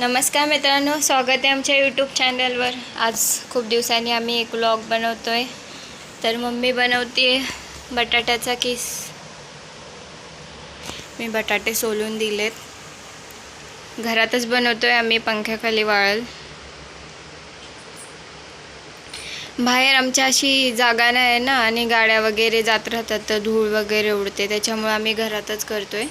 नमस्कार मित्रांनो स्वागत आहे आमच्या यूट्यूब चॅनलवर आज खूप दिवसांनी आम्ही एक व्लॉग बनवतो आहे तर मम्मी बनवते बटाट्याचा किस. मी बटाटे सोलून दिलेत. घरातच बनवतो आहे आम्ही पंख्याखाली वाळल. बाहेर आमच्या अशी जागा नाही आहे ना आणि गाड्या वगैरे जात राहतात तर धूळ वगैरे उडते त्याच्यामुळे आम्ही घरातच करतो आहे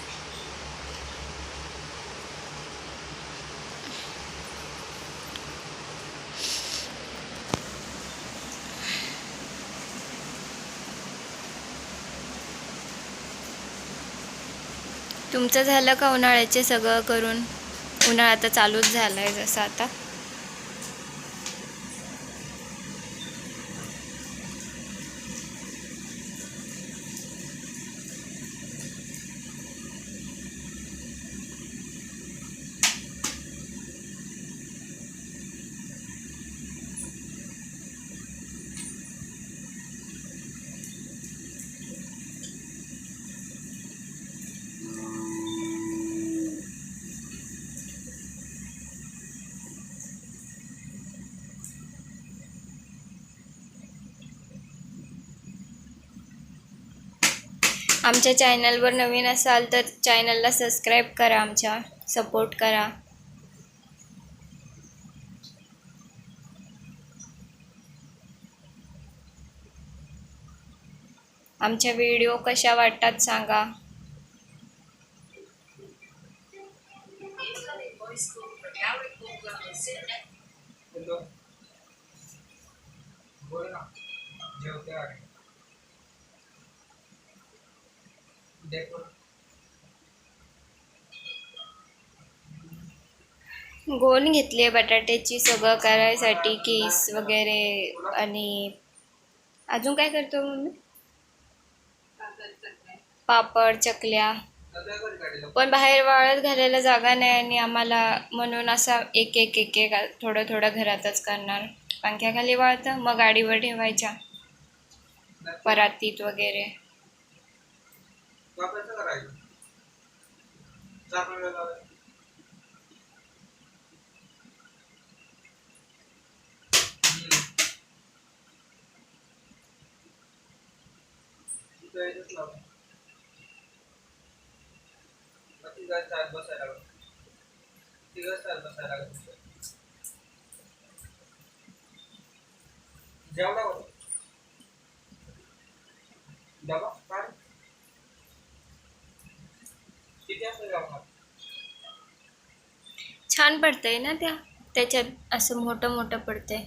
तुमचं झालं का उन्हाळ्याचे सगळं करून? उन्हाळा आता चालूच झाला आहे जसं आता. आमच्या चॅनलवर नवीन असाल तर चॅनलला सबस्क्राईब करा आमच्या. सपोर्ट करा. आमच्या व्हिडिओ कशा वाटतात सांगा. हॅलो. गोल घेतली आहे बटाट्याची सगळं करायसाठी केस वगैरे आणि अजून काय करतो मम्मी? पापड चकल्या. पण बाहेर वाळत घालायला जागा नाही आणि आम्हाला म्हणून असा एक एक एक एक थोडं थोडं घरातच करणार. पंख्याखाली वाळतं मग गाडीवर ठेवायच्या. परातीत वगैरे. वापरायचं करायचं चाकणं लावायचं. हम्म. लावा. चार बसायला लागलं. तिघं चार बसायला लागलं. जेवढा होता डबा काय किती असं जेवणार छान पडतंय ना त्या? त्याच्यात असं मोठं मोठं पडतंय.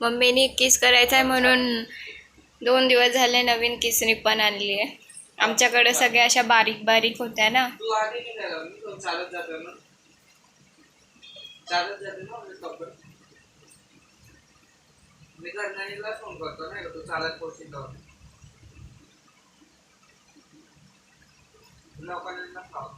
मम्मीनी किस करायचा आहे म्हणून दोन दिवस झाले नवीन किसनी पण आणली आहे आमच्याकडे सगळ्या अशा बारीक बारीक होत्या ना. मी तो ना Wala ka na lang ako.